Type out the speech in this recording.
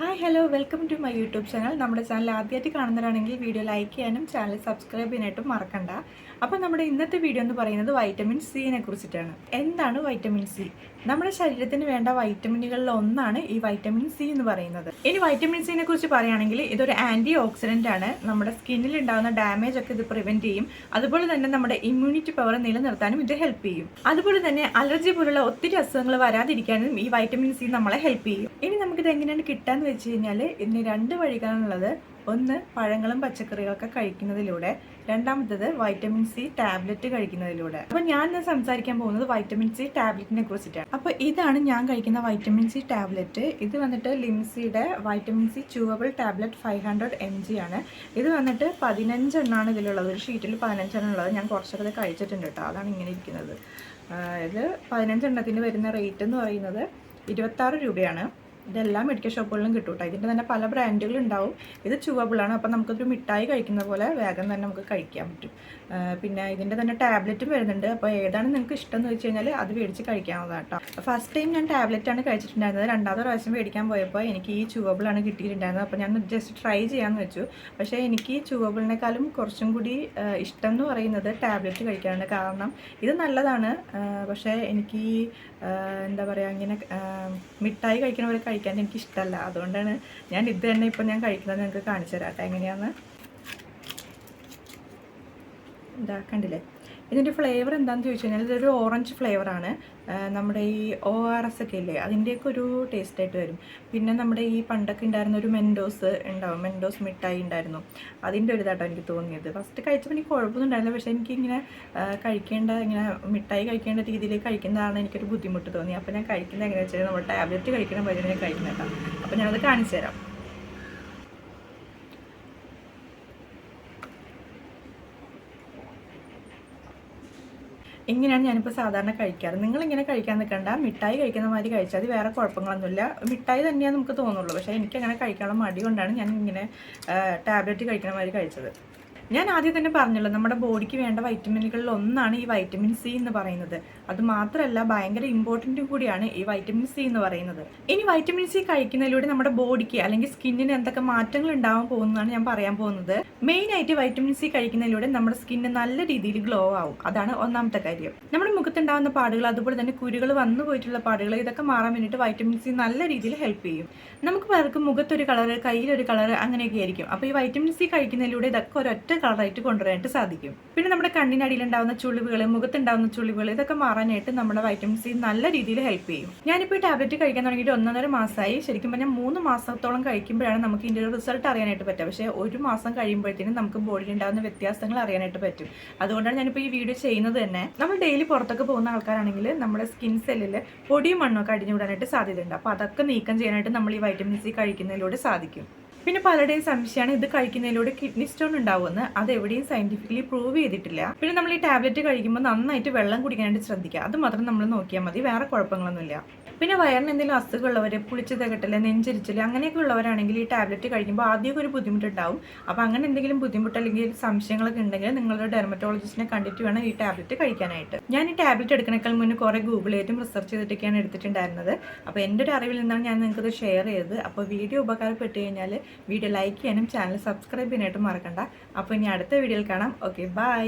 Hi hello welcome to my YouTube channel നമ്മുടെ channel ആദ്യമായിട്ട് കാണുന്നവരാണെങ്കിൽ വീഡിയോ ലൈക്ക് ചെയ്യാനും ചാനൽ സബ്സ്ക്രൈബ് ചെയ്യാനായിട്ടും മറക്കണ്ട. അപ്പോൾ നമ്മുടെ ഇന്നത്തെ വീഡിയോ എന്ന് പറയുന്നത് വൈറ്റമിൻ സിനെ കുറിച്ചിട്ടാണ്. എന്താണ് വൈറ്റമിൻ സി നമ്മുടെ ശരീരത്തിന് വേണ്ട വൈറ്റമിനുകളിൽ ഒന്നാണ് ഈ വൈറ്റമിൻ സി എന്ന് പറയുന്നത്. ഇനി വൈറ്റമിൻ സിനെ കുറിച്ച് പറയുകയാണെങ്കിൽ ഇതൊരു ആന്റി ഓക്സിഡന്റ് ആണ്. നമ്മുടെ സ്കിന്നിൽ ഉണ്ടാകുന്ന ഡാമേജ് ഒക്കെ ഇത് പ്രിവെന്റ് ചെയ്യും. അതുപോലെ തന്നെ നമ്മുടെ ഇമ്മ്യൂണിറ്റി പവർ നിലനിർത്താനും ഇത് ഹെൽപ്പ് ചെയ്യും. അതുപോലെ തന്നെ അലർജി പോലുള്ള ഒത്തിരി അസുഖങ്ങൾ വരാതിരിക്കാനും ഈ വൈറ്റമിൻ സി നമ്മളെ ഹെൽപ്പ് ചെയ്യും. ഇനി നമുക്കിത് എങ്ങനെയാണ് കിട്ടാന്ന് വെച്ച് കഴിഞ്ഞാൽ ഇതിന് രണ്ട് വഴികളാണുള്ളത്. ഒന്ന് പഴങ്ങളും പച്ചക്കറികളൊക്കെ കഴിക്കുന്നതിലൂടെ രണ്ടാമത്തത് വൈറ്റമിൻ സി ടാബ്ലറ്റ് കഴിക്കുന്നതിലൂടെ. അപ്പോൾ ഞാൻ ഇന്ന് സംസാരിക്കാൻ പോകുന്നത് വൈറ്റമിൻ സി ടാബ്ലറ്റിനെ കുറിച്ചിട്ടാണ്. അപ്പോൾ ഇതാണ് ഞാൻ കഴിക്കുന്ന വൈറ്റമിൻ സി ടാബ്ലറ്റ് ഇത് വന്നിട്ട് ലിംസിയുടെ vitamin C chewable tablet five hundred M G ആണ്. ഇത് വന്നിട്ട് പതിനഞ്ചെണ്ണാണ് ഇതിലുള്ളത്. ഒരു ഷീറ്റിൽ പതിനഞ്ചെണ്ണം ഉള്ളത് ഞാൻ കുറച്ചൊക്കെ കഴിച്ചിട്ടുണ്ട് കേട്ടോ. അതാണ് ഇങ്ങനെ ഇരിക്കുന്നത്. ഇത് പതിനഞ്ചെണ്ണത്തിന് വരുന്ന റേറ്റ് എന്ന് പറയുന്നത് ഇരുപത്താറ് രൂപയാണ്. ഇതെല്ലാം മെഡിക്കൽ ഷോപ്പുകളിലും കിട്ടും കേട്ടോ ഇതിന്റെ തന്നെ പല ബ്രാൻഡുകൾ ഉണ്ടാവും ഇത് ചുവബിളാണ് അപ്പം നമുക്കൊരു മിഠായി കഴിക്കുന്ന പോലെ വേഗം തന്നെ നമുക്ക് കഴിക്കാൻ പറ്റും. പിന്നെ ഇതിന്റെ തന്നെ ടാബ്ലറ്റും വരുന്നുണ്ട്. അപ്പോൾ ഏതാണ് നിങ്ങൾക്ക് ഇഷ്ടം എന്ന് വെച്ച് കഴിഞ്ഞാൽ അത് മേടിച്ച് കഴിക്കാവുന്നതാണ് കേട്ടോ ഫസ്റ്റ് ടൈം ഞാൻ ടാബ്ലറ്റാണ് കഴിച്ചിട്ടുണ്ടായിരുന്നത്. രണ്ടാമത്തെ പ്രാവശ്യം മേടിക്കാൻ പോയപ്പോൾ എനിക്ക് ഈ ചുവബിളാണ് കിട്ടിയിട്ടുണ്ടായിരുന്നത്. അപ്പോൾ ഞാൻ ജസ്റ്റ് ട്രൈ ചെയ്യാമെന്ന് വെച്ചു. പക്ഷേ എനിക്ക് ചുവബിളിനേക്കാളും കുറച്ചും കൂടി ഇഷ്ടം എന്ന് പറയുന്നത് ടാബ്ലറ്റ് കഴിക്കാനാണ്. കാരണം ഇത് നല്ലതാണ്. പക്ഷേ എനിക്ക് എന്താ പറയുക ഇങ്ങനെ മിഠായി കഴിക്കണവരെ കഴിക്കാൻ എനിക്ക് ഇഷ്ടമല്ല അതുകൊണ്ടാണ് ഞാൻ ഇത് തന്നെ ഇപ്പം ഞാൻ കഴിക്കുന്നത് നിങ്ങൾക്ക് കാണിച്ചു തരാം കേട്ടോ എങ്ങനെയാണെന്ന് ഇതാ കണ്ടില്ലേ? ഇതിന്റെ ഫ്ലേവർ എന്താണെന്ന് ചോദിച്ചു കഴിഞ്ഞാൽ ഇതൊരു ഓറഞ്ച് ഫ്ലേവറാണ് നമ്മുടെ ഈ ഒ ആർ എസ് ഒക്കെ ഇല്ലേ അതിന്റെയൊക്കെ ഒരു ടേസ്റ്റ് ആയിട്ട് വരും. പിന്നെ നമ്മുടെ ഈ പണ്ടൊക്കെ ഉണ്ടായിരുന്ന ഒരു മെൻഡോസ് ഉണ്ടാവും മെൻഡോസ് മിഠായി ഉണ്ടായിരുന്നു. അതിന്റെ ഒരു ഇതാട്ടോ എനിക്ക് തോന്നിയത്. ഫസ്റ്റ് കഴിച്ചപ്പോൾ എനിക്ക് കുഴപ്പമൊന്നും ഉണ്ടായിരുന്നില്ല പക്ഷേ എനിക്കിങ്ങനെ കഴിക്കേണ്ട ഇങ്ങനെ മിഠായി കഴിക്കേണ്ട രീതിയിൽ കഴിക്കുന്നതാണ് എനിക്കൊരു ബുദ്ധിമുട്ട് തോന്നി അപ്പോൾ ഞാൻ കഴിക്കുന്നത് എങ്ങനെയാണെന്ന് വെച്ചാൽ നമ്മൾ ടാബ്ലറ്റ് കഴിക്കണം പോലെ ഞാൻ അപ്പോൾ ഞാനത് കാണിച്ചു തരാം. ഇങ്ങനെയാണ് ഞാനിപ്പോൾ സാധാരണ കഴിക്കാറ്. നിങ്ങളിങ്ങനെ കഴിക്കാൻ നിൽക്കണ്ട മിഠായി കഴിക്കുന്ന മാതിരി കഴിച്ചാൽ അത് വേറെ കുഴപ്പങ്ങളൊന്നുമില്ല. മിഠായി തന്നെയാണ് നമുക്ക് തോന്നുള്ളൂ. പക്ഷേ എനിക്കങ്ങനെ കഴിക്കാനുള്ള മടി കൊണ്ടാണ് ഞാൻ ഇങ്ങനെ ടാബ്ലറ്റ് കഴിക്കുന്ന മാതിരി കഴിച്ചത്. ഞാൻ ആദ്യം തന്നെ പറഞ്ഞല്ലോ നമ്മുടെ ബോഡിക്ക് വേണ്ട വൈറ്റമിനുകളിൽ ഒന്നാണ് ഈ വൈറ്റമിൻ സി എന്ന് പറയുന്നത്. അത് മാത്രമല്ല ഭയങ്കര ഇമ്പോർട്ടന്റും കൂടിയാണ് ഈ വൈറ്റമിൻ സി എന്ന് പറയുന്നത്. ഇനി വൈറ്റമിൻ സി കഴിക്കുന്നതിലൂടെ നമ്മുടെ ബോഡിക്ക് അല്ലെങ്കിൽ സ്കിന്നിന് എന്തൊക്കെ മാറ്റങ്ങൾ ഉണ്ടാവാൻ പോകുന്നതാണ് ഞാൻ പറയാൻ പോകുന്നത്. മെയിൻ ആയിട്ട് വൈറ്റമിൻ സി കഴിക്കുന്നതിലൂടെ നമ്മുടെ സ്കിന്ന് നല്ല രീതിയിൽ ഗ്ലോ ആവും. അതാണ് ഒന്നാമത്തെ കാര്യം. നമ്മുടെ മുഖത്തുണ്ടാകുന്ന പാടുകൾ അതുപോലെ തന്നെ കുരുകൾ വന്നു പോയിട്ടുള്ള പാടുകൾ ഇതൊക്കെ മാറാൻ വേണ്ടിയിട്ട് വൈറ്റമിൻ സി നല്ല രീതിയിൽ ഹെൽപ്പ് ചെയ്യും. നമുക്ക് പലർക്കും മുഖത്തൊരു കളറ് കയ്യിലൊരു കളറ് അങ്ങനെയൊക്കെ ആയിരിക്കും. അപ്പോൾ ഈ വൈറ്റമിൻ സി കഴിക്കുന്നതിലൂടെ ഇതൊക്കെ ഒരൊറ്റ കളറായിട്ട് കൊണ്ടുവരാനായിട്ട് സാധിക്കും. പിന്നെ നമ്മുടെ കണ്ണിനടിയിൽ ഉണ്ടാകുന്ന ചുളിവുകൾ മുഖത്തുണ്ടാവുന്ന ചുളിവുകൾ ഇതൊക്കെ മാറാനായിട്ട് നമ്മുടെ വൈറ്റമിൻ സി നല്ല രീതിയിൽ ഹെൽപ്പ് ചെയ്യും. ഞാനിപ്പോൾ ഈ ടാബ്ലറ്റ് കഴിക്കാൻ തുടങ്ങിയിട്ട് ഒന്നൊന്നര മാസമായി ശരിക്കും പറഞ്ഞാൽ മൂന്ന് മാസത്തോളം കഴിക്കുമ്പോഴാണ് നമുക്ക് ഇതിന്റെ റിസൾട്ട് അറിയാനായിട്ട് പറ്റുക. പക്ഷേ ഒരു മാസം കഴിയുമ്പോഴത്തേനും നമുക്ക് ബോഡിയിൽ ഉണ്ടാകുന്ന വ്യത്യാസങ്ങൾ അറിയാനായിട്ട് പറ്റും. അതുകൊണ്ടാണ് ഞാനിപ്പോൾ ഈ വീഡിയോ ചെയ്യുന്നത് തന്നെ. നമ്മൾ ഡെയിലി പുറത്തൊക്കെ പോകുന്ന ആൾക്കാരാണെങ്കിൽ നമ്മുടെ സ്കിൻ സെല്ലിൽ പൊടിയും മണ്ണൊക്കെ അടിഞ്ഞു വിടാനായിട്ട് സാധ്യതയുണ്ട്. അപ്പോൾ അതൊക്കെ നീക്കം ചെയ്യാനായിട്ട് നമ്മൾ ഈ വൈറ്റമിൻ സി കഴിക്കുന്നതിലൂടെ സാധിക്കും. പിന്നെ പലരുടെയും സംശയമാണ് ഇത് കഴിക്കുന്നതിലൂടെ കിഡ്നി സ്റ്റോൺ ഉണ്ടാവുമെന്ന്. അത് എവിടെയും സയന്റിഫിക്കലി പ്രൂവ് ചെയ്തിട്ടില്ല. പിന്നെ നമ്മൾ ഈ ടാബ്ലറ്റ് കഴിക്കുമ്പോൾ നന്നായിട്ട് വെള്ളം കുടിക്കാനായിട്ട് ശ്രദ്ധിക്കുക. അത് മാത്രം നമ്മൾ നോക്കിയാൽ മതി. വേറെ കുഴപ്പങ്ങളൊന്നുമില്ല. പിന്നെ വയറിന് എന്തെങ്കിലും അസുഖമുള്ളവർ പുളിച്ച് തകട്ടൽ നെഞ്ചരിച്ചൽ അങ്ങനെയൊക്കെ ഉള്ളവരാണെങ്കിൽ ഈ ടാബ്ലറ്റ് കഴിക്കുമ്പോൾ ആദ്യമൊക്കെ ഒരു ബുദ്ധിമുട്ടുണ്ടാവും. അപ്പോൾ അങ്ങനെ എന്തെങ്കിലും ബുദ്ധിമുട്ട് അല്ലെങ്കിൽ സംശയങ്ങളൊക്കെ ഉണ്ടെങ്കിൽ നിങ്ങളുടെ ഡെർമറ്റോളജിസ്റ്റിനെ കണ്ടിട്ട് വേണം ഈ ടാബ്ലറ്റ് കഴിക്കാനായിട്ട്. ഞാൻ ഈ ടാബ്ലറ്റ് എടുക്കണേക്കാൾ മുന്നേ കുറേ ഗൂഗിൾ റിസർച്ച് ചെയ്തിട്ടൊക്കെയാണ് എടുത്തിട്ടുണ്ടായിരുന്നത്. അപ്പോൾ എന്റെ ഒരു അറിവിൽ നിന്നാണ് ഞാൻ നിങ്ങൾക്കത് ഷെയർ ചെയ്തത്. അപ്പോൾ വീഡിയോ ഉപകാരപ്പെട്ട് കഴിഞ്ഞാൽ വീഡിയോ ലൈക്ക് ചെയ്യാനും ചാനൽ സബ്സ്ക്രൈബ് ചെയ്യാനായിട്ടും മറക്കണ്ട. അപ്പോൾ ഇനി അടുത്ത വീഡിയോയിൽ കാണാം. Okay bye.